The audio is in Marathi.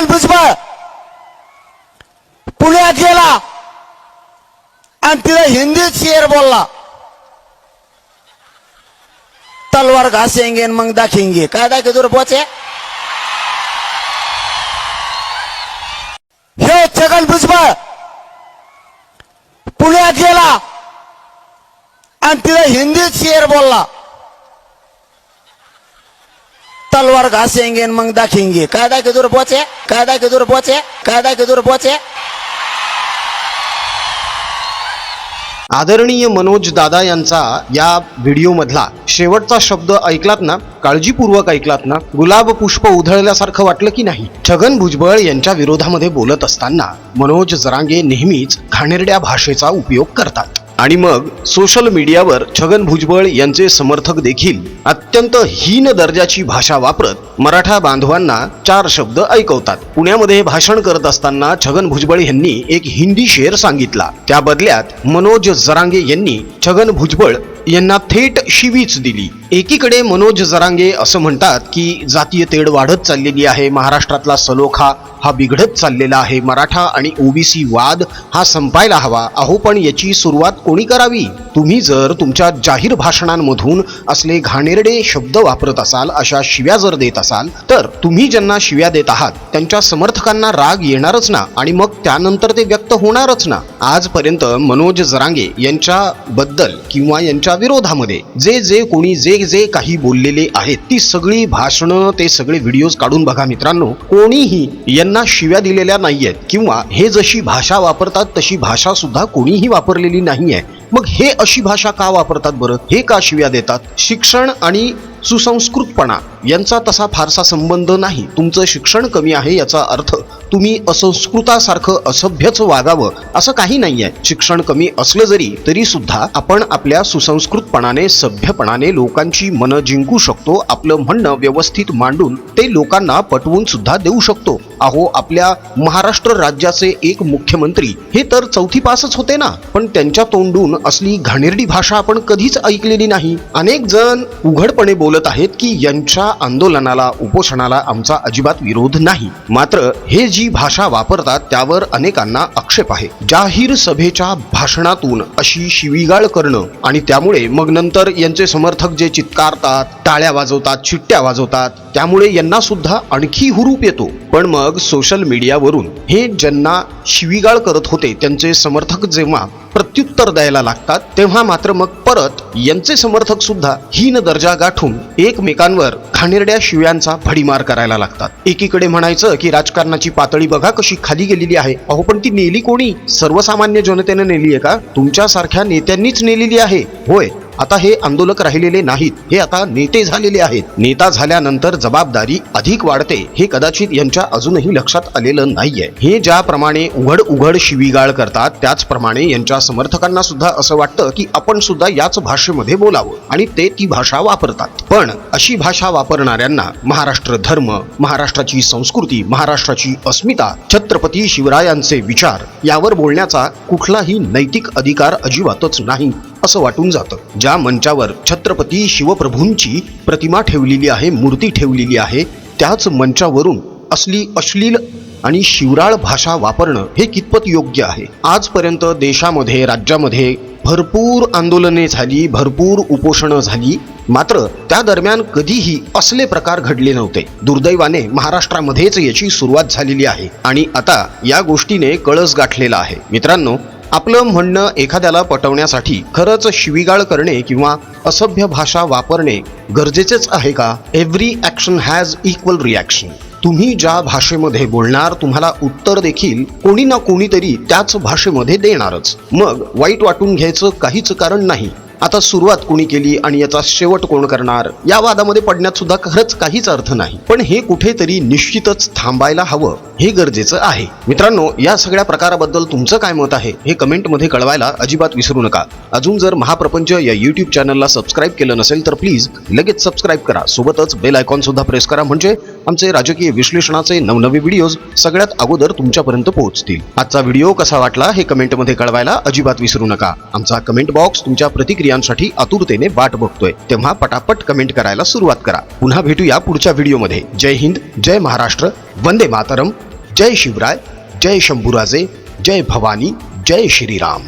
छगन भुजबळ पुण्यात गेला. आणि तिला हिंदीत शेर बोलला. तलवार घासेंगे आणि मग दाखेंगे. काय दाखे तुला पोचे? हे छगन भुजबळ. पुण्यात गेला. आणि तिला हिंदीत शेर बोलला. तलवार घासेंगे मग दाखेंगे. काय दाखे दूर पोचे काय दाखे दूर पोचे काय दाखे दूर पोचे आदरणीय मनोज दादा यांचा या व्हिडिओमधला शेवटचा शब्द ऐकलात ना? काळजीपूर्वक ऐकलात ना? गुलाब पुष्प उधळल्यासारखं वाटलं की नाही? छगन भुजबळ यांच्या विरोधामध्ये बोलत असताना मनोज जरांगे नेहमीच घाणेरड्या भाषेचा उपयोग करतात. आणि मग सोशल मीडियावर छगन भुजबळ यांचे समर्थक देखील अत्यंत हीन दर्जाची भाषा वापरत मराठा बांधवांना चार शब्द ऐकवतात. पुण्यामध्ये भाषण करत असताना छगन भुजबळ यांनी एक हिंदी शेर सांगितला. त्या बदल्यात मनोज जरांगे यांनी छगन भुजबळ यांना थेट शिवीच दिली. एकीकडे मनोज जरांगे असं म्हणतात की जातीय तेढ वाढत चाललेली आहे महाराष्ट्रातला सलोखा हा बिघडत चाललेला आहे. मराठा आणि ओबीसी वाद हा संपायला हवा. अहो पण याची सुरुवात कोणी करावी? तुम्ही जर तुमच्या जाहीर भाषणांमधून असले घाणेरडे शब्द वापरत असाल अशा शिव्या जर देत असाल तर तुम्ही ज्यांना शिव्या देत आहात त्यांच्या समर्थकांना राग येणारच ना. आणि मग त्यानंतर ते व्यक्त होणारच ना. आजपर्यंत मनोज जरांगे यांच्या बद्दल किंवा यांच्या विरोधामध्ये जे जे कोणी जे जे काही बोललेले आहेत ती सगळी भाषणं ते सगळे व्हिडिओज काढून बघा मित्रांनो. कोणीही यांना शिव्या दिलेल्या नाहीयेत किंवा हे जशी भाषा वापरतात तशी भाषा सुद्धा कोणीही वापरलेली नाहीये. मग हे अशी भाषा का वापरतात बरं? हे का शिव्या देतात? शिक्षण आणि सुसंस्कृतपणा यांचा तसा फारसा संबंध नाही. तुमचं शिक्षण कमी आहे याचा अर्थ तुम्ही असंस्कृतासारखं असभ्यच वागावं असं काही नाहीये. शिक्षण कमी असलं जरी तरी सुद्धा आपण आपल्या सुसंस्कृतपणाने सभ्यपणाने लोकांची मनं जिंकू शकतो आपलं म्हणणं व्यवस्थित मांडून ते लोकांना पटवून सुद्धा देऊ शकतो. अहो आपल्या महाराष्ट्र राज्याचे एक मुख्यमंत्री हे तर चौथी पासच होते ना. पण त्यांच्या तोंडून असली घाणेरडी भाषा आपण कधीच ऐकलेली नाही. अनेक जण उघडपणे बोलत आहेत की यांच्या आंदोलनाला उपोषणाला आमचा अजिबात विरोध नाही. मात्र हे जी भाषा वापरतात त्यावर अनेकांना आक्षेप आहे. जाहीर सभेच्या भाषणातून अशी शिवीगाळ करणं आणि त्यामुळे मग नंतर यांचे समर्थक जे चित्कारतात टाळ्या वाजवतात चिट्ट्या वाजवतात त्यामुळे यांना सुद्धा आणखी हुरूप येतो. पण मग सोशल मीडियावरून हे ज्यांना शिवीगाळ करत होते त्यांचे समर्थक जेव्हा प्रत्युत्तर द्यायला लागतात तेव्हा मात्र मग परत यांचे समर्थक सुद्धा हीन दर्जा गाठून एकमेकांवर खानेरड्या शिव्यांचा भडीमार करायला लागतात. एकीकडे म्हणायचं की राजकारणाची पातळी बघा कशी खाली गेलेली आहे. अहो पण ती नेली कोणी? सर्वसामान्य जनतेने नेली आहे का? तुमच्यासारख्या नेत्यांनीच नेलेली आहे. होय आता हे आंदोलक राहिलेले नाहीत हे आता नेते झालेले आहेत. नेता झाल्यानंतर जबाबदारी अधिक वाढते हे कदाचित यांच्या अजूनही लक्षात आलेलं नाहीये. हे ज्याप्रमाणे उघड उघड शिवीगाळ करतात त्याचप्रमाणे यांच्या समर्थकांना सुद्धा असं वाटतं की आपण सुद्धा याच भाषेमध्ये बोलावं आणि ते ती भाषा वापरतात. पण अशी भाषा वापरणाऱ्यांना महाराष्ट्र धर्म महाराष्ट्राची संस्कृती महाराष्ट्राची अस्मिता छत्रपती शिवरायांचे विचार यावर बोलण्याचा कुठलाही नैतिक अधिकार अजिबातच नाही. असं वाटून जातं. ज्या मंचावर छत्रपती शिवप्रभूंची प्रतिमा ठेवलेली आहे मूर्ती ठेवलेली आहे त्याच मंचावरून असली अश्लील आणि शिवराळ भाषा वापरणं हे कितपत योग्य आहे? आजपर्यंत देशामध्ये राज्यामध्ये भरपूर आंदोलने झाली भरपूर उपोषणं झाली. मात्र त्या दरम्यान कधीही असले प्रकार घडले नव्हते. दुर्दैवाने महाराष्ट्रामध्येच याची सुरुवात झालेली आहे. आणि आता या गोष्टीने कळस गाठलेला आहे. मित्रांनो आपलं म्हणणं एखाद्याला पटवण्यासाठी खरंच शिवीगाळ करणे किंवा असभ्य भाषा वापरणे गरजेचेच आहे का? Every action has equal reaction तुम्ही ज्या भाषेमध्ये बोलणार तुम्हाला उत्तर देखील कोणी ना कोणीतरी त्याच भाषेमध्ये देणारच. मग वाईट वाटून घ्यायचं काहीच कारण नाही. आता सुरुवात कोणी केली आणि याचा शेवट कोण करणार? या वादामध्ये पडण्यात सुद्धा खरंच काहीच अर्थ नाही. पण हे कुठेतरी निश्चितच थांबायला हवं हे गरजेचं आहे. मित्रांनो या सगळ्या प्रकाराबद्दल तुमचं काय मत आहे हे कमेंटमध्ये कळवायला अजिबात विसरू नका. अजून जर महाप्रपंच या युट्यूब चॅनलला सबस्क्राईब केलं नसेल तर प्लीज लगेच सबस्क्राईब करा. सोबतच बेल आयकॉन सुद्धा प्रेस करा. म्हणजे आमचे राजकीय विश्लेषणाचे नवनवे व्हिडिओज सगळ्यात अगोदर तुमच्यापर्यंत पोहोचतील. आजचा व्हिडिओ कसा वाटला हे कमेंटमध्ये कळवायला अजिबात विसरू नका. आमचा कमेंट बॉक्स तुमच्या प्रतिक्रियांसाठी आतुरतेने वाट बघतोय. तेव्हा पटापट कमेंट करायला सुरुवात करा. पुन्हा भेटूया पुढच्या व्हिडिओमध्ये जय हिंद जय महाराष्ट्र वंदे मातरम जय शिवराय जय शंभूराजे जय भवानी जय श्रीराम.